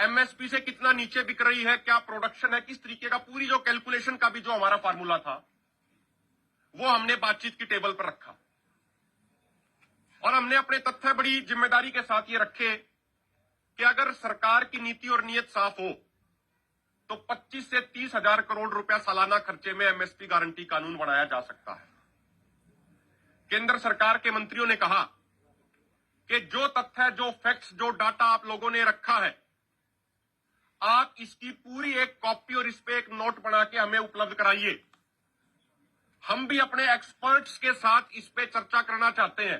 MSP से कितना नीचे बिक रही है, क्या प्रोडक्शन है, किस तरीके का, पूरी जो कैलकुलेशन का भी जो हमारा फार्मूला था, वो हमने बातचीत की टेबल पर रखा। और हमने अपने तथ्य बड़ी ज़िम्मेदारी के साथ ये रखे कि अगर सरकार की नीति और नीयत साफ़ हो तो 25 से तीस हज़ार करोड़ रुपया सालाना खर्चे में एमएसपी गारंटी कानून बनाया जा सकता है। केंद्र सरकार के मंत्रियों ने कहा कि जो तथ्य, जो फैक्ट्स जो डाटा आप लोगों ने रखा है आप इसकी पूरी एक कॉपी और इस पे एक नोट बना के हमें उपलब्ध कराइए। हम भी अपने एक्सपर्ट्स के साथ इस पे चर्चा करना चाहते हैं।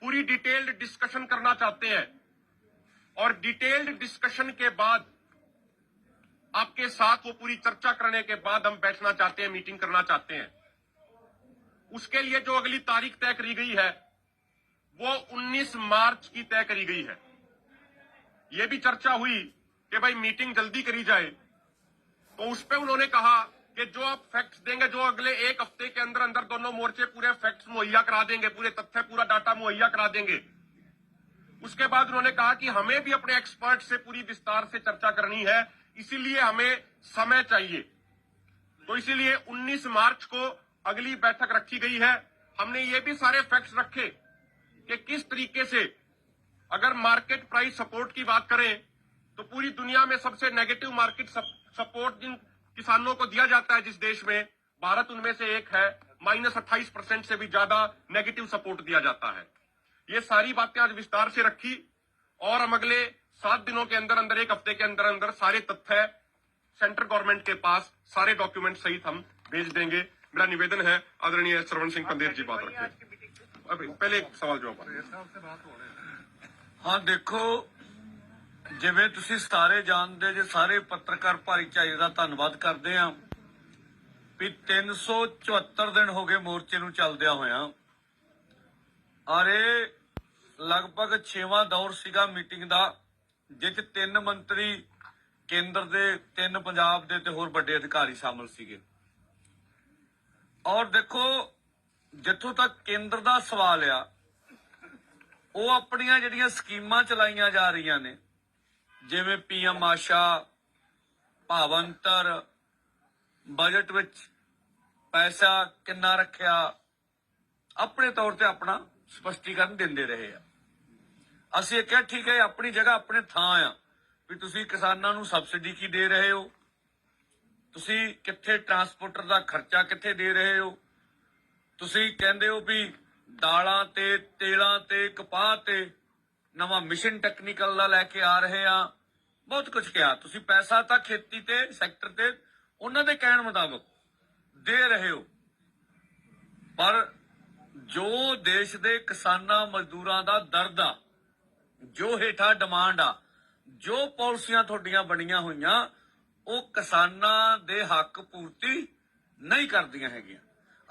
पूरी डिटेल्ड डिस्कशन करना चाहते हैं। और डिटेल्ड डिस्कशन के बाद आपके साथ वो पूरी चर्चा करने के बाद हम बैठना चाहते हैं मीटिंग करना चाहते हैं। उसके लिए जो अगली तारीख तय करी गई है, वो 19 मार्च की तय करी गई है। ये भी चर्चा हुई कि भाई मीटिंग जल्दी करी जाए। तो उस पर उन्होंने कहा कि जो आप फैक्ट्स देंगे, जो अगले एक हफ़्ते के अंदर अंदर दोनों मोर्चे पूरे फैक्ट्स मुहैया करा देंगे, पूरे तथ्य, पूरा डाटा मुहैया करा देंगे। उसके बाद उन्होंने कहा कि हमें भी अपने एक्सपर्ट से पूरी विस्तार से चर्चा करनी है, इसीलिए हमें समय चाहिए। तो इसीलिए 19 मार्च को अगली बैठक रखी गई है। हमने ये भी सारे फैक्ट्स रखे कि किस तरीके से अगर मार्केट प्राइस सपोर्ट की बात करें तो पूरी दुनिया में सबसे नेगेटिव मार्केट सपोर्ट जिन किसानों को दिया जाता है जिस देश में, भारत उनमें से एक है माइनस अट्ठाईस परसेंट से भी ज़्यादा नेगेटिव सपोर्ट दिया जाता है। ये सारी बातें आज विस्तार से रखी और हम अगले सात दिनों के अंदर अंदर, एक हफ़्ते के अंदर अंदर सारे तथ्य सेंट्रल गवर्नमेंट के पास सारे डॉक्यूमेंट सहित हम भेज देंगे। मेरा निवेदन है, आदरणीय श्रवण सिंह पंदेर जी, बात रखें पहले एक सवाल जवाब हाँ देखो ਜਿਵੇਂ ਤੁਸੀਂ ਸਾਰੇ ਜਾਣਦੇ ਜੇ ਸਾਰੇ ਪੱਤਰਕਾਰ ਭਾਈਚਾਰੇ ਦਾ ਧੰਨਵਾਦ ਕਰਦੇ ਆ ਵੀ 374 ਦਿਨ ਹੋ ਗਏ ਮੋਰਚੇ ਨੂੰ ਚੱਲਦਿਆਂ ਹੋਇਆਂ। ਔਰ ਇਹ ਲਗਭਗ 6ਵਾਂ ਦੌਰ ਸੀਗਾ ਮੀਟਿੰਗ ਦਾ ਜਿਸ ਤਿੰਨ ਮੰਤਰੀ ਕੇਂਦਰ ਦੇ, ਤਿੰਨ ਪੰਜਾਬ ਦੇ ਤੇ ਹੋਰ ਵੱਡੇ ਅਧਿਕਾਰੀ ਸ਼ਾਮਲ ਸੀਗੇ। ਔਰ ਦੇਖੋ, ਜਿੱਥੋਂ ਤੱਕ ਕੇਂਦਰ ਦਾ ਸਵਾਲ ਆ, ਉਹ ਆਪਣੀਆਂ ਜਿਹੜੀਆਂ ਸਕੀਮਾਂ ਚਲਾਈਆਂ ਜਾ ਰਹੀਆਂ ਨੇ ਜਿਵੇਂ ਪੀਐਮ ਆਸ਼ਾ ਭਾਵੰਤਰ ਬਜਟ ਵਿੱਚ ਪੈਸਾ ਕਿੰਨਾ ਰੱਖਿਆ, ਆਪਣੇ ਤੌਰ ਤੇ ਆਪਣਾ ਸਪਸ਼ਟੀਕਰਨ ਦਿੰਦੇ ਰਹੇ ਆ। ਅਸੀਂ ਇਹ ਕਿਹਾ, ਠੀਕ ਹੈ ਆਪਣੀ ਜਗ੍ਹਾ, ਆਪਣੇ ਥਾਂ ਆ ਵੀ ਤੁਸੀਂ ਕਿਸਾਨਾਂ ਨੂੰ ਸਬਸਿਡੀ ਕੀ ਦੇ ਰਹੇ ਹੋ? ਤੁਸੀਂ ਕਿੱਥੇ ਟਰਾਂਸਪੋਰਟਰ ਦਾ ਖਰਚਾ ਕਿੱਥੇ ਦੇ ਰਹੇ ਹੋ? ਤੁਸੀਂ ਕਹਿੰਦੇ ਹੋ ਵੀ ਦਾਲਾਂ ਤੇ, ਤੇਲਾਂ ਤੇ, ਕਪਾਹ ਤੇ ਨਵਾਂ ਮਿਸ਼ਨ ਟੈਕਨੀਕਲ ਦਾ ਲੈ ਕੇ ਆ ਰਹੇ ਆ ਬਹੁਤ ਕੁਝ ਕਿਹਾ। ਤੁਸੀਂ ਪੈਸਾ ਤਾਂ ਖੇਤੀ ਤੇ ਸੈਕਟਰ ਤੇ, ਉਹਨਾਂ ਦੇ ਕਹਿਣ ਮੁਤਾਬਕ ਦੇ ਰਹੇ ਹੋ। ਪਰ ਜੋ ਦੇਸ਼ ਦੇ ਕਿਸਾਨਾਂ, ਮਜ਼ਦੂਰਾਂ ਦਾ ਦਰਦ ਆ, ਜੋ ਹੇਠਾਂ ਡਿਮਾਂਡ ਆ, ਜੋ ਪਾਲਿਸੀਆਂ ਤੁਹਾਡੀਆਂ ਬਣੀਆਂ ਹੋਈਆਂ, ਉਹ ਕਿਸਾਨਾਂ ਦੇ ਹੱਕ ਪੂਰਤੀ ਨਹੀਂ ਕਰਦੀਆਂ ਹੈਗੀਆਂ।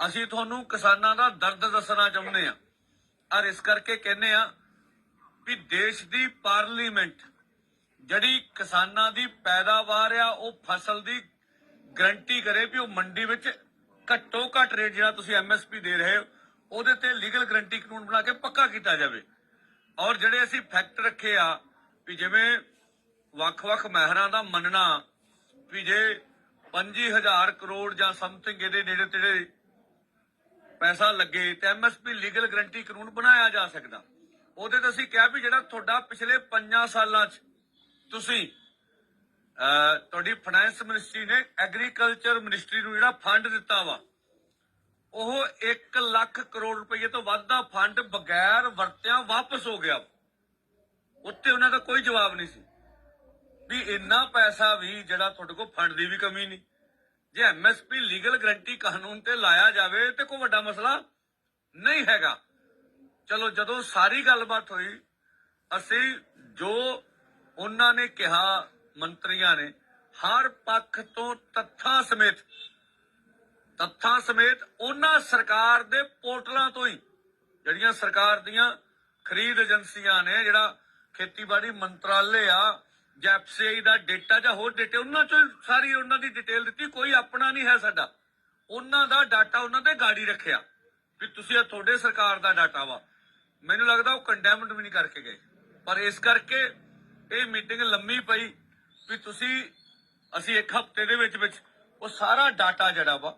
ਅਸੀਂ ਤੁਹਾਨੂੰ ਕਿਸਾਨਾਂ ਦਾ ਦਰਦ ਦੱਸਣਾ ਚਾਹੁੰਦੇ ਆ ਔਰ ਇਸ ਕਰਕੇ ਕਹਿੰਦੇ ਆ ਵੀ ਦੇਸ਼ ਦੀ ਪਾਰਲੀਮੈਂਟ ਜਿਹੜੀ ਕਿਸਾਨਾਂ ਦੀ ਪੈਦਾਵਾਰ ਆ, ਉਹ ਫਸਲ ਦੀ ਗਰੰਟੀ ਕਰੇ ਵੀ ਉਹ ਮੰਡੀ ਵਿੱਚ ਘੱਟੋ ਘੱਟ ਰੇਟ ਜਿਹੜਾ ਤੁਸੀਂ ਐਮਐਸਪੀ ਦੇ ਰਹੇ ਹੋ, ਉਹਦੇ ਤੇ ਲੀਗਲ ਗਰੰਟੀ ਕਾਨੂੰਨ ਬਣਾ ਕੇ ਪੱਕਾ ਕੀਤਾ ਜਾਵੇ। ਔਰ ਜਿਹੜੇ ਅਸੀਂ ਫੈਕਟ ਰੱਖੇ ਆ, ਵੀ ਜਿਵੇਂ ਵੱਖ-ਵੱਖ ਮਹਿਰਾਂ ਦਾ ਮੰਨਣਾ, ਵੀ ਜੇ 25000 ਕਰੋੜ ਜਾਂ ਸਮਥਿੰਗ ਇਹਦੇ ਨੇੜੇ ਤੇੜੇ ਪੈਸਾ ਲੱਗੇ, ਤੇ ਐਮਐਸਪੀ ਲੀਗਲ ਗਰੰਟੀ ਕਾਨੂੰਨ ਬਣਾਇਆ ਜਾ ਸਕਦਾ। ਉਹਦੇ ਤੇ ਅਸੀਂ ਕਿਹਾ ਵੀ ਜਿਹੜਾ ਤੁਹਾਡਾ ਪਿਛਲੇ 5 ਸਾਲਾਂ 'ਚ ਤੁਸੀਂ ਤੁਹਾਡੀ ਫਾਈਨੈਂਸ ਮਿਨਿਸਟਰੀ ਨੇ ਐਗਰੀਕਲਚਰ ਮਿਨਿਸਟਰੀ ਨੂੰ ਜਿਹੜਾ ਫੰਡ ਦਿੱਤਾ ਵਾ, ਉਹ 1 ਲੱਖ ਕਰੋੜ ਰੁਪਏ ਤੋਂ ਵੱਧ ਦਾ ਫੰਡ ਬਗੈਰ ਵਰਤਿਆਂ ਵਾਪਸ ਹੋ ਗਿਆ। ਉੱਤੇ ਉਹਨਾਂ ਦਾ ਕੋਈ ਜਵਾਬ ਨਹੀਂ ਸੀ। ਵੀ ਇੰਨਾ ਪੈਸਾ ਵੀ ਜਿਹੜਾ ਤੁਹਾਡੇ ਕੋਲ ਫੰਡ ਦੀ ਵੀ ਕਮੀ ਨਹੀਂ। ਜੇ ਐਮਐਸਪੀ ਲੀਗਲ ਗਰੰਟੀ ਕਾਨੂੰਨ ਤੇ ਲਾਇਆ ਜਾਵੇ ਤੇ ਕੋਈ ਵੱਡਾ ਮਸਲਾ ਨਹੀਂ ਹੈਗਾ। ਚਲੋ ਜਦੋਂ ਸਾਰੀ ਗੱਲਬਾਤ ਹੋਈ, ਅਸੀਂ ਜੋ ਉਹਨਾਂ ਨੇ ਕਿਹਾ, ਮੰਤਰੀਆਂ ਨੇ, ਹਰ ਪੱਖ ਤੋਂ ਤੱਥਾਂ ਸਮੇਤ ਤੱਥਾਂ ਸਮੇਤ ਉਹਨਾਂ ਸਰਕਾਰ ਦੇ ਪੋਰਟਲਾਂ ਤੋਂ ਹੀ, ਜਿਹੜੀਆਂ ਸਰਕਾਰ ਦੀਆਂ ਖਰੀਦ ਏਜੰਸੀਆਂ ਨੇ, ਜਿਹੜਾ ਖੇਤੀਬਾੜੀ ਮੰਤਰਾਲੇ ਆ ਜੈਪਸੀਆਈ ਦਾ ਡਾਟਾ ਜਾਂ ਹੋਰ ਡਾਟਾ, ਉਹਨਾਂ ਚੋਂ ਸਾਰੀ ਉਹਨਾਂ ਦੀ ਡਿਟੇਲ ਦਿੱਤੀ, ਕੋਈ ਆਪਣਾ ਨਹੀਂ ਹੈ ਸਾਡਾ। ਉਹਨਾਂ ਦਾ ਡਾਟਾ ਉਹਨਾਂ ਦੇ ਗਾੜੀ ਰੱਖਿਆ, ਵੀ ਤੁਸੀਂ ਇਹ ਤੁਹਾਡੇ ਸਰਕਾਰ ਦਾ ਡਾਟਾ ਵਾ। ਮੈਨੂੰ ਲੱਗਦਾ ਉਹ ਕੰਡੈਮਡ ਵੀ ਨਹੀਂ ਕਰਕੇ ਗਏ। ਪਰ ਇਸ ਕਰਕੇ ਇਹ ਮੀਟਿੰਗ ਲੰਮੀ ਪਈ ਵੀ ਤੁਸੀਂ, ਅਸੀਂ ਇੱਕ ਹਫ਼ਤੇ ਦੇ ਵਿੱਚ ਵਿੱਚ ਉਹ ਸਾਰਾ ਡਾਟਾ ਜਿਹੜਾ ਵਾ,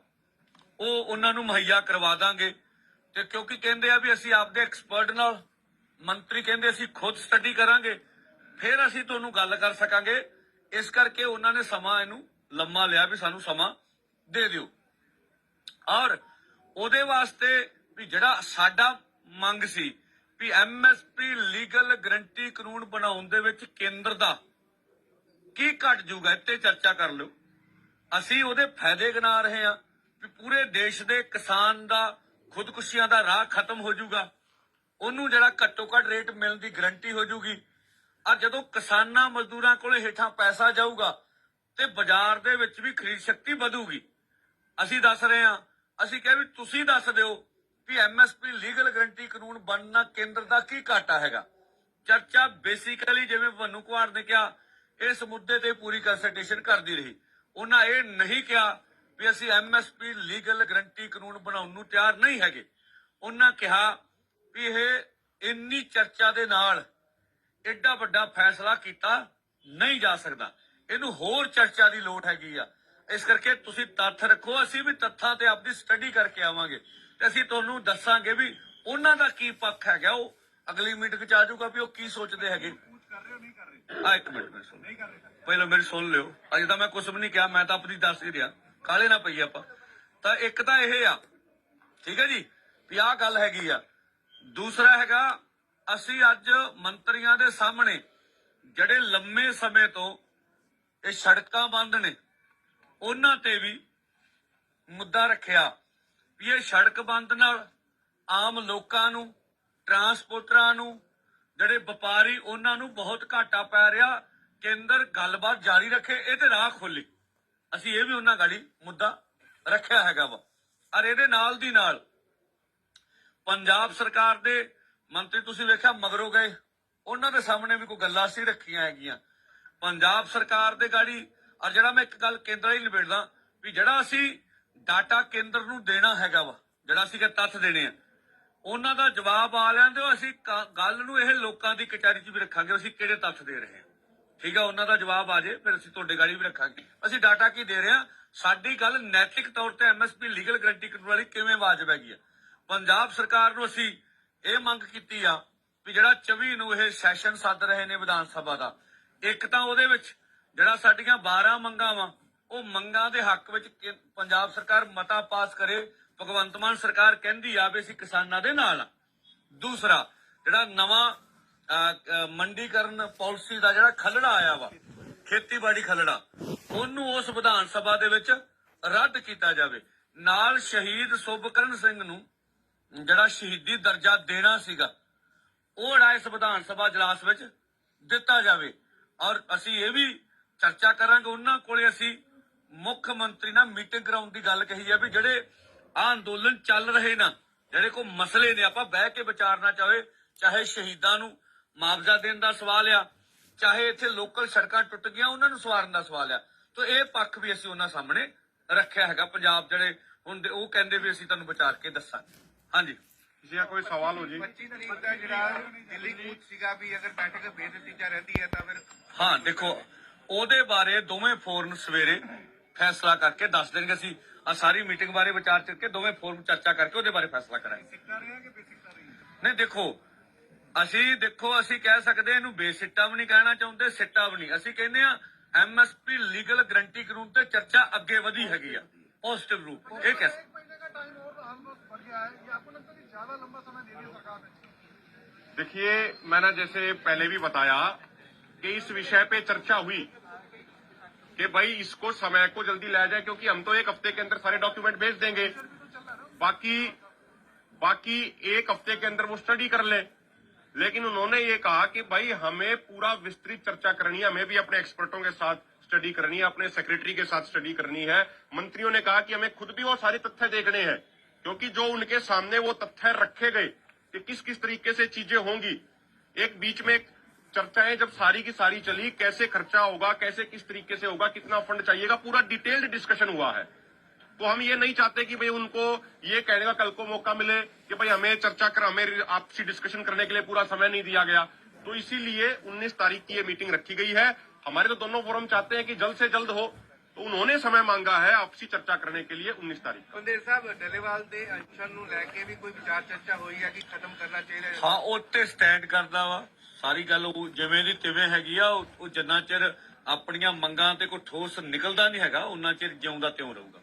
ਉਹ ਉਹਨਾਂ ਨੂੰ ਮੁਹੱਈਆ ਕਰਵਾ ਦਾਂਗੇ। ਤੇ ਕਿਉਂਕਿ ਕਹਿੰਦੇ ਆ ਵੀ ਅਸੀਂ ਆਪਦੇ ਐਕਸਪਰਟ ਨਾਲ, ਮੰਤਰੀ ਕਹਿੰਦੇ ਅਸੀਂ ਖੁਦ ਸਟੱਡੀ ਕਰਾਂਗੇ। ਫਿਰ ਅਸੀਂ ਤੁਹਾਨੂੰ ਗੱਲ ਕਰ ਸਕਾਂਗੇ। ਇਸ ਕਰਕੇ ਉਹਨਾਂ ਨੇ ਸਮਾਂ ਇਹਨੂੰ ਲੰਮਾ ਲਿਆ ਵੀ ਸਾਨੂੰ ਸਮਾਂ ਦੇ ਦਿਓ। ਔਰ ਉਹਦੇ ਵਾਸਤੇ ਵੀ ਜਿਹੜਾ ਸਾਡਾ ਮੰਗ ਸੀ ਵੀ ਐਮਐਸਪੀ ਲੀਗਲ ਗਰੰਟੀ ਕਾਨੂੰਨ ਬਣਾਉਣ ਦੇ ਵਿੱਚ ਕੇਂਦਰ ਦਾ ਕੀ ਘਟ ਜੂਗਾ, ਇੱਥੇ ਚਰਚਾ ਕਰ ਲਓ। ਅਸੀਂ ਉਹਦੇ ਫਾਇਦੇ ਗਿਣਾ ਰਹੇ ਹਾਂ ਵੀ ਪੂਰੇ ਦੇਸ਼ ਦੇ ਕਿਸਾਨ ਦਾ, ਖੁਦਕੁਸ਼ੀਆਂ ਦਾ ਰਾਹ ਖਤਮ ਹੋ ਜਾਊਗਾ ਉਹਨੂੰ ਜਿਹੜਾ ਘੱਟੋ ਘੱਟ ਰੇਟ ਮਿਲਣ ਦੀ ਗਰੰਟੀ ਹੋ ਜਾਊਗੀ ਆ ਜਦੋਂ ਕਿਸਾਨਾਂ ਮਜ਼ਦੂਰਾਂ ਕੋਲੇ ਹੇਠਾਂ ਪੈਸਾ ਜਾਊਗਾ ਤੇ ਬਾਜ਼ਾਰ ਦੇ ਵਿੱਚ ਵੀ ਖਰੀਦ ਸ਼ਕਤੀ ਵਧੂਗੀ। ਅਸੀਂ ਦੱਸ ਰਹੇ ਹਾਂ, ਅਸੀਂ ਕਿਹਾ ਵੀ ਤੁਸੀਂ ਦੱਸ ਦਿਓ ਵੀ ਐਮਐਸਪੀ ਲੀਗਲ ਗਰੰਟੀ ਕਾਨੂੰਨ ਬਣਨਾ ਕੇਂਦਰ ਦਾ ਕੀ ਘਾਟਾ ਹੈਗਾ? ਚਰਚਾ ਬੇਸਿਕਲੀ ਜਿਵੇਂ ਭੰਨੂ ਕੁਮਾਰ ਨੇ ਕਿਹਾ, ਇਸ ਮੁੱਦੇ ਤੇ ਪੂਰੀ ਕੰਸਲਟੇਸ਼ਨ ਕਰਦੀ ਰਹੀ। ਉਹਨਾਂ ਇਹ ਨਹੀਂ ਕਿਹਾ ਵੀ ਅਸੀਂ ਐਮਐਸਪੀ ਲੀਗਲ ਗਰੰਟੀ ਕਾਨੂੰਨ ਬਣਾਉਣ ਨੂੰ ਤਿਆਰ ਨਹੀਂ ਹੈਗੇ। ਉਹਨਾਂ ਕਿਹਾ ਵੀ ਇਹ ਇੰਨੀ ਚਰਚਾ ਦੇ ਨਾਲ ਐਡਾ ਵੱਡਾ ਫੈਸਲਾ ਕੀਤਾ ਨਹੀਂ ਜਾ ਸਕਦਾ। ਇਹਨੂੰ ਹੋਰ ਚਰਚਾ ਦੀ ਲੋੜ ਹੈਗੀ ਆ। ਇਸ ਕਰਕੇ ਤੁਸੀਂ ਤੱਥ ਰੱਖੋ, ਅਸੀਂ ਵੀ ਤੱਥਾਂ ਤੇ ਆਪਣੀ ਸਟੱਡੀ ਕਰਕੇ ਆਵਾਂਗੇ। ਤੇ ਅਸੀਂ ਤੁਹਾਨੂੰ ਦੱਸਾਂਗੇ ਵੀ ਉਹਨਾਂ ਦਾ ਕੀ ਪੱਖ ਹੈਗਾ, ਉਹ ਅਗਲੀ ਮੀਟਿੰਗ ਚ ਆ ਜਾਊਗਾ ਵੀ ਉਹ ਕੀ ਸੋਚਦੇ ਹੈਗੇ। ਆ ਇੱਕ ਮਿੰਟ ਮਿੰਟ ਸੁਣ। ਪਹਿਲਾਂ ਮੇਰੀ ਸੁਣ ਲਿਓ। ਅਜੇ ਤਾਂ ਮੈਂ ਕੁਝ ਵੀ ਨਹੀਂ ਕਿਹਾ, ਮੈਂ ਤਾਂ ਆਪਣੀ ਦੱਸ ਹੀ ਰਿਹਾ। ਕਾਲੇ ਨਾ ਪਈ ਆਪਾਂ। ਤਾਂ ਇੱਕ ਤਾਂ ਇਹ ਆ, ਠੀਕ ਹੈ ਜੀ, ਵੀ ਆਹ ਗੱਲ ਹੈਗੀ ਆ। ਦੂਸਰਾ ਹੈਗਾ, ਅਸੀਂ ਅੱਜ ਮੰਤਰੀਆਂ ਦੇ ਸਾਹਮਣੇ ਜਿਹੜੇ ਲੰਮੇ ਸਮੇਂ ਤੋਂ ਇਹ ਸੜਕਾਂ ਬੰਦ ਨੇ, ਉਹਨਾਂ ਤੇ ਵੀ ਮੁੱਦਾ ਰੱਖਿਆ। ਵੀ ਇਹ ਸੜਕ ਬੰਦ ਨਾਲ ਆਮ ਲੋਕਾਂ ਨੂੰ, ਟਰਾਂਸਪੋਰਟਰਾਂ ਨੂੰ, ਜਿਹੜੇ ਵਪਾਰੀ ਉਹਨਾਂ ਨੂੰ ਬਹੁਤ ਘਾਟਾ ਪੈ ਰਿਹਾ। ਕੇਂਦਰ ਗੱਲਬਾਤ ਜਾਰੀ ਰੱਖੇ, ਇਹ ਤੇ ਰਾਹ ਖੋਲੀ ਅਸੀਂ ਇਹ ਵੀ ਉਹਨਾਂ ਗਾੜੀ ਮੁੱਦਾ ਰੱਖਿਆ ਹੈਗਾ ਵਾ। ਔਰ ਇਹਦੇ ਨਾਲ ਦੀ ਨਾਲ ਪੰਜਾਬ ਸਰਕਾਰ ਦੇ ਮੰਤਰੀ ਤੁਸੀਂ ਵੇਖਿਆ ਮਗਰੋਂ ਗਏ। ਉਹਨਾਂ ਦੇ ਸਾਹਮਣੇ ਵੀ ਕੋਈ ਗੱਲਾਂ ਸੀ ਰੱਖੀਆਂ ਹੈਗੀਆਂ। ਪੰਜਾਬ ਸਰਕਾਰ ਦੇ ਗਾੜੀ, ਔਰ ਜਿਹੜਾ ਮੈਂ ਇੱਕ ਗੱਲ ਕੇਂਦਰ ਹੀ ਨਿਬੇੜਦਾ ਵੀ ਜਿਹੜਾ ਅਸੀਂ ਡਾਟਾ ਕੇਂਦਰ ਨੂੰ ਦੇਣਾ ਹੈਗਾ ਵਾ, ਜਿਹੜਾ ਅਸੀਂ ਕਿ ਤੱਥ ਦੇਣੇ ਆ। ਉਹਨਾਂ ਦਾ ਜਵਾਬ ਆ ਲੈਣ ਦਿਓ, ਅਸੀਂ ਗੱਲ ਨੂੰ ਇਹ ਲੋਕਾਂ ਦੀ ਕਚਹਿਰੀ 'ਚ ਵੀ ਰੱਖਾਂਗੇ, ਅਸੀਂ ਕਿਹੜੇ ਤੱਥ ਦੇ ਰਹੇ ਹਾਂ। ਠੀਕ ਆ, ਉਹਨਾਂ ਦਾ ਜਵਾਬ ਆ ਜੇ, ਫਿਰ ਅਸੀਂ ਤੁਹਾਡੇ ਗਾੜੀ ਵੀ ਰੱਖਾਂਗੇ। ਅਸੀਂ ਡਾਟਾ ਕੀ ਦੇ ਰਹੇ ਹਾਂ? ਸਾਡੀ ਗੱਲ ਨੈਤਿਕ ਤੌਰ ਤੇ ਐਮਐਸਪੀ ਲੀਗਲ ਗਰੰਟੀ ਕਾਨੂੰਨ ਵਾਲੀ ਕਿਵੇਂ ਵਾਜਬ ਹੈਗੀ ਆ? ਪੰਜਾਬ ਸਰਕਾਰ ਨੂੰ ਅਸੀਂ ਇਹ ਮੰਗ ਕੀਤੀ ਆ ਵੀ ਜਿਹੜਾ 24 ਨੂੰ ਇਹ ਸੈਸ਼ਨ ਸੱਦ ਰਹੇ ਨੇ ਵਿਧਾਨ ਸਭਾ ਦਾ, ਇੱਕ ਤਾਂ ਉਹਦੇ ਵਿੱਚ ਜਿਹੜਾ ਸਾਡੀਆਂ 12 ਮੰਗਾਂ ਵਾ ਉਹ ਮੰਗਾਂ ਦੇ ਹੱਕ ਵਿੱਚ ਪੰਜਾਬ ਸਰਕਾਰ ਮਤਾ ਪਾਸ ਕਰੇ, ਭਗਵੰਤ ਮਾਨ ਸਰਕਾਰ ਕਹਿੰਦੀ ਆਵੇ ਵੀ ਅਸੀਂ ਕਿਸਾਨਾਂ ਦੇ ਨਾਲ ਦੂਸਰਾ, ਜਿਹੜਾ ਨਵਾਂ ਮੰਡੀਕਰਨ ਪਾਲਿਸੀ ਦਾ ਜਿਹੜਾ ਖਲੜਾ ਆਇਆ ਵਾ, ਖੇਤੀਬਾੜੀ ਖਲੜਾ, ਉਹਨੂੰ ਉਸ ਵਿਧਾਨ ਸਭਾ ਦੇ ਵਿੱਚ ਰੱਦ ਕੀਤਾ ਜਾਵੇ। ਨਾਲ ਸ਼ਹੀਦ ਸੁਭਕਰਨ ਸਿੰਘ ਨੂੰ ਜਿਹੜਾ ਸ਼ਹੀਦੀ ਦਰਜਾ ਦੇਣਾ ਸੀਗਾ, ਉਹ ਜਿਹੜਾ ਇਸ ਵਿਧਾਨ ਸਭਾ ਜਲਾਸ ਵਿੱਚ ਦਿੱਤਾ ਜਾਵੇ। ਔਰ ਅਸੀਂ ਇਹ ਵੀ ਚਰਚਾ ਕਰਾਂਗੇ, ਉਹਨਾਂ ਕੋਲੇ ਅਸੀਂ ਮੁੱਖ ਮੰਤਰੀ ਨਾਲ ਮੀਟਿੰਗ ਕਰਾਉਣ ਦੀ ਗੱਲ ਕਹੀ ਹੈ ਵੀ ਜਿਹੜੇ ਆ ਅੰਦੋਲਨ ਚੱਲ ਰਹੇ ਨਾ ਜਿਹੜੇ ਕੋ ਮਸਲੇ ਨੇ ਆਪਾਂ ਬਹਿ ਕੇ ਵਿਚਾਰਨਾ ਚਾਹੇ ਚਾਹੇ ਸ਼ਹੀਦਾਂ ਨੂੰ ਮੁਆਵਜ਼ਾ ਦੇਣ ਦਾ ਸਵਾਲ ਆ ਚਾਹੇ ਇੱਥੇ ਲੋਕਲ ਸੜਕਾਂ ਟੁੱਟ ਗਈਆਂ ਉਹਨਾਂ ਨੂੰ ਸਵਾਰਨ ਦਾ ਸਵਾਲ ਆ। ਤਾਂ ਇਹ ਪੱਖ ਵੀ ਅਸੀਂ ਉਹਨਾਂ ਸਾਹਮਣੇ ਰੱਖਿਆ ਹੈਗਾ ਪੰਜਾਬ ਜਿਹੜੇ ਹੁਣ ਉਹ ਕਹਿੰਦੇ ਵੀ ਅਸੀਂ ਤੁਹਾਨੂੰ ਵਿਚਾਰ ਕੇ ਦੱਸਾਂਗੇ। ਹਾਂਜੀ। ਜੇ ਕੋਈ ਸਵਾਲ ਹੋ ਜੀ। 25 ਜਿਹੜਾ ਦਿੱਲੀ ਕੂਚ ਸੀਗਾ ਵੀ ਅਗਰ ਬੈਠਕ ਬੇਨਤੀਜਾ ਰਹਿੰਦੀ ਹੈ ਤਾਂ ਫਿਰ ਹਾਂ ਦੇਖੋ ਉਹਦੇ ਬਾਰੇ ਦੋਵੇਂ ਫੋਰਨ ਸਵੇਰੇ ਫੈਸਲਾ ਕਰਕੇ ਦੱਸ ਦੇਣਗੇ ਅਸੀਂ ਆ ਸਾਰੀ ਮੀਟਿੰਗ ਬਾਰੇ ਵਿਚਾਰ ਕਰਕੇ ਦੋਵੇਂ ਫੋਰਮ ਚਰਚਾ ਕਰਕੇ ਉਹਦੇ ਬਾਰੇ ਫੈਸਲਾ ਕਰਾਂਗੇ ਸਿੱਟਾ ਰਿਹਾ ਕਿ ਬੇਸਿਕਤਾ ਰਹੀ ਨਹੀਂ ਦੇਖੋ ਅਸੀਂ ਦੇਖੋ ਅਸੀਂ ਕਹਿ ਸਕਦੇ ਹਾਂ ਇਹਨੂੰ ਬੇਸਿੱਟਾ ਵੀ ਨਹੀਂ ਕਹਿਣਾ ਚਾਹੁੰਦੇ ਸਿੱਟਾ ਵੀ ਨਹੀਂ ਅਸੀਂ ਕਹਿੰਦੇ ਆ ਐਮਐਸਪੀ ਲੀਗਲ ਗਰੰਟੀ ਕਾਨੂੰਨ ਤੇ ਚਰਚਾ ਅੱਗੇ ਵਧੀ ਹੈਗੀ ਆ ਪੋਜ਼ਿਟਿਵ ਰੂਪ ਇਹ ਕਹਿ एक महीने का टाइम और ऑलमोस्ट बढ़ गया है ये आपको लगता है कि ज्यादा लंबा समय दे दिया सरकार ने देखिए मैंने जैसे पहले भी बताया कि इस विषय पे चर्चा हुई कि भाई इसको समय को जल्दी लाया जाए, क्योंकि हम तो एक हफ़्ते के अंदर सारे डॉक्यूमेंट भेज देंगे। बाकी बाकी एक हफ़्ते के अंदर वो स्टडी कर ले। लेकिन उन्होंने ये कहा कि भाई हमें पूरा विस्तृत चर्चा करनी है, हमें भी अपने एक्सपर्टों के साथ स्टडी करनी है, अपने सेक्रेटरी के साथ स्टडी करनी है। मंत्रियों ने कहा कि हमें खुद भी वो सारे तथ्य देखने हैं, क्योंकि जो उनके सामने वो तथ्य रखे गए कि किस किस तरीके से चीज़ें होंगी, एक बीच में एक चर्चाएं जब सारी की सारी चली कैसे खर्चा होगा कैसे किस तरीके से होगा कितना फंड चाहिएगा पूरा डिटेल्ड डिस्कशन हुआ है तो हम ये नहीं चाहते कि भाई उनको ये कहने का कल को मौका मिले कि भाई हमें चर्चा कर हमें आपसी डिस्कशन करने के लिए पूरा समय नहीं दिया गया तो इसीलिए 19 तारीख की ये मीटिंग रखी गई है हमारे तो दोनों फोरम चाहते हैं कि जल्द से जल्द हो तो उन्होंने समय मांगा है आपसी चर्चा करने के लिए 19 तारीख ਬੰਦੇਰ ਸਾਹਿਬ ਡੱਲੇਵਾਲ ਦੇ ਅਨਸ਼ਨ ਨੂੰ ਲੈ ਕੇ ਵੀ ਕੋਈ ਵਿਚਾਰ ਚਰਚਾ ਹੋਈ ਹੈ ਕਿ ਖਤਮ ਕਰਨਾ ਚਾਹੀਦਾ ਹੈ ਹਾਂ ਉਹ ਤੇ ਸਟੈਂਡ ਕਰਦਾ ਵਾ ਸਾਰੀ ਗੱਲ ਉਹ ਜਿਵੇਂ ਦੀ ਤਿਵੇਂ ਹੈਗੀ ਆ, ਉਹ ਉਹ ਜਿੰਨਾ ਚਿਰ ਆਪਣੀਆਂ ਮੰਗਾਂ ਤੇ ਕੋਈ ਠੋਸ ਨਿਕਲਦਾ ਨਹੀਂ ਹੈਗਾ, ਉਹਨਾਂ ਚਿਰ ਜਿਉਂਦਾ ਤਿਉਂ ਰਹੂਗਾ।